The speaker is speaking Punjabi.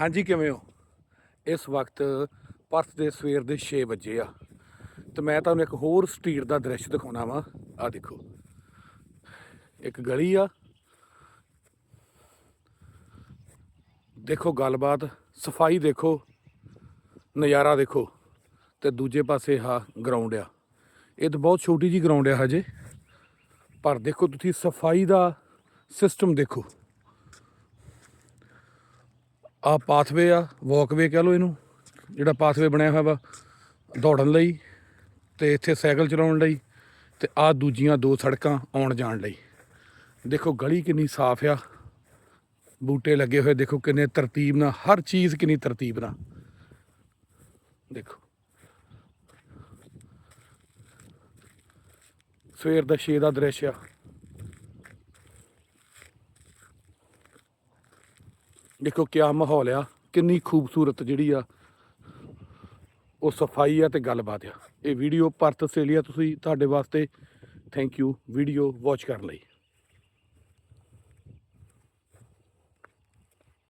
ਹਾਂਜੀ, ਕਿਵੇਂ ਹੋ? ਇਸ ਵਕਤ ਪਰਸ ਦੇ ਸਵੇਰ ਦੇ 6 ਵਜੇ ਆ। ਤੇ ਮੈਂ ਤੁਹਾਨੂੰ ਇੱਕ ਹੋਰ ਸਟਰੀਟ ਦਾ ਦ੍ਰਿਸ਼ ਦਿਖਾਉਣਾ ਵਾ। ਆ ਦੇਖੋ। ਇੱਕ ਗਲੀ ਆ। ਦੇਖੋ, ਗੱਲਬਾਤ। ਸਫ਼ਾਈ ਦੇਖੋ। ਨਜ਼ਾਰਾ ਦੇਖੋ। ਤੇ ਦੂਜੇ ਪਾਸੇ ਆ ਗਰਾਊਂਡ ਆ। ਇਹ ਤਾਂ ਬਹੁਤ ਛੋਟੀ ਜੀ ਗਰਾਊਂਡ ਆ ਹਜੇ। ਪਰ ਦੇਖੋ, ਤੁਸੀਂ ਸਫ਼ਾਈ ਦਾ ਸਿਸਟਮ ਦੇਖੋ। ਆ ਪਾਥਵੇ ਆ ਵਾਕਵੇ ਕਹ ਲਓ ਇਹਨੂੰ, ਜਿਹੜਾ ਪਾਥਵੇ ਬਣਿਆ ਹੋਇਆ ਵਾ, ਦੌੜਨ ਲਈ ਤੇ ਇੱਥੇ ਸਾਈਕਲ ਚਲਾਉਣ ਲਈ ਤੇ ਆ ਦੂਜੀਆਂ ਦੋ ਸੜਕਾਂ ਆਉਣ ਜਾਣ ਲਈ। ਦੇਖੋ ਗਲੀ ਕਿੰਨੀ ਸਾਫ਼ ਆ, ਬੂਟੇ ਲੱਗੇ ਹੋਏ, ਦੇਖੋ ਕਿੰਨੇ ਤਰਤੀਬ ਨਾਲ, ਹਰ ਚੀਜ਼ ਕਿੰਨੀ ਤਰਤੀਬ ਨਾਲ। ਦੇਖੋ। ਸਵੇਰ ਦਾ 6 ਦਾ ਦ੍ਰਿਸ਼ ਆ। ਦੇਖੋ ਕਿਆ ਮਾਹੌਲ ਆ, ਕਿੰਨੀ ਖੂਬਸੂਰਤ ਜਿਹੜੀ ਆ, ਉਹ ਸਫ਼ਾਈ ਆ ਤੇ ਗੱਲਬਾਤ ਆ। ਇਹ ਵੀਡੀਓ ਪਰਤ ਆਸਟ੍ਰੇਲੀਆ ਤੁਸੀਂ ਤੁਹਾਡੇ ਵਾਸਤੇ ਥੈਂਕ ਯੂ ਵੀਡੀਓ ਵਾਚ ਕਰਨ ਲਈ।